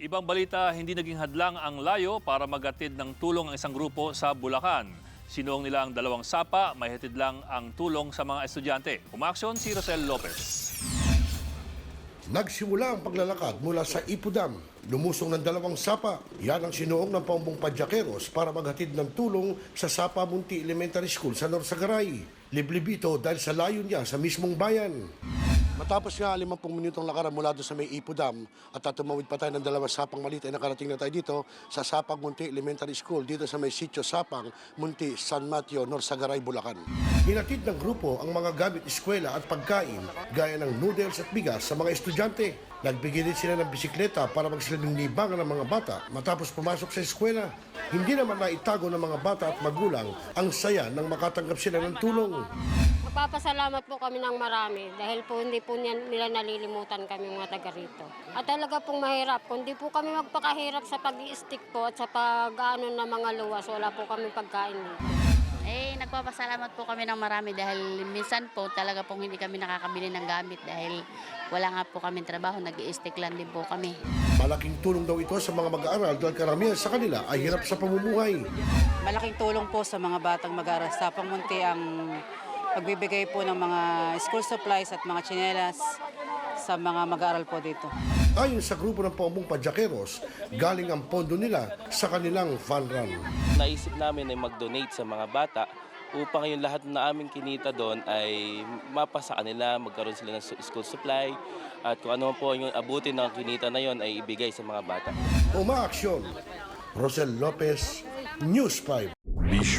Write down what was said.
Ibang balita, hindi naging hadlang ang layo para magatid ng tulong ang isang grupo sa Bulacan. Sinuong nila ang dalawang sapa, may hatid lang ang tulong sa mga estudyante. Umaksyon si Rosel Lopez. Nagsimula ang paglalakad mula sa Ipudam. Lumusong ng dalawang sapa. Yan ang sinuong ng paumbong Padyakeros para maghatid ng tulong sa Sapa Munti Elementary School sa Norsagaray. Liblib ito dahil sa layo niya sa mismong bayan. Matapos nga 50 minutong lakaran mula doon sa may Ipudam at tatumawid pa tayo ng dalawang sapang maliit ay nakarating na tayo dito sa Sapang Munti Elementary School dito sa may sitio Sapang Munti, San Mateo, Norsagaray, Bulacan. Hinatid ng grupo ang mga gamit eskwela at pagkain gaya ng noodles at bigas sa mga estudyante. Nagbigay din sila ng bisikleta para magsilbing libangan ng mga bata matapos pumasok sa eskwela. Hindi naman naitago ng mga bata at magulang ang saya nang makatanggap sila ng tulong. Magpapasalamat po kami ng marami dahil po hindi po niyan- nila nalilimutan kami mga taga rito. At talaga pong mahirap. Kung di po kami magpakahirap sa pag stick po at sa pag-ano ng mga luwas, wala po kami pagkain dito. Eh, nagpapasalamat po kami ng marami dahil minsan po talaga pong hindi kami nakakabili ng gamit dahil wala nga po kami trabaho, nag stick lang din po kami. Malaking tulong daw ito sa mga mag-aaral dahil karamihan sa kanila ay hirap sa pamumuhay. Malaking tulong po sa mga batang mag-aaral sa Pangmunti ang pagbibigay po ng mga school supplies at mga tsinelas sa mga mag-aaral po dito. Ayon sa grupo ng paumbong Padyakeros, galing ang pondo nila sa kanilang fun run. naisip namin ay mag-donate sa mga bata upang yung lahat na aming kinita doon ay mapasa kanila, magkaroon sila ng school supply at kung ano man po yung abutin ng kinita na yon ay ibigay sa mga bata. Umaaksyon. Rosel Lopez, News 5.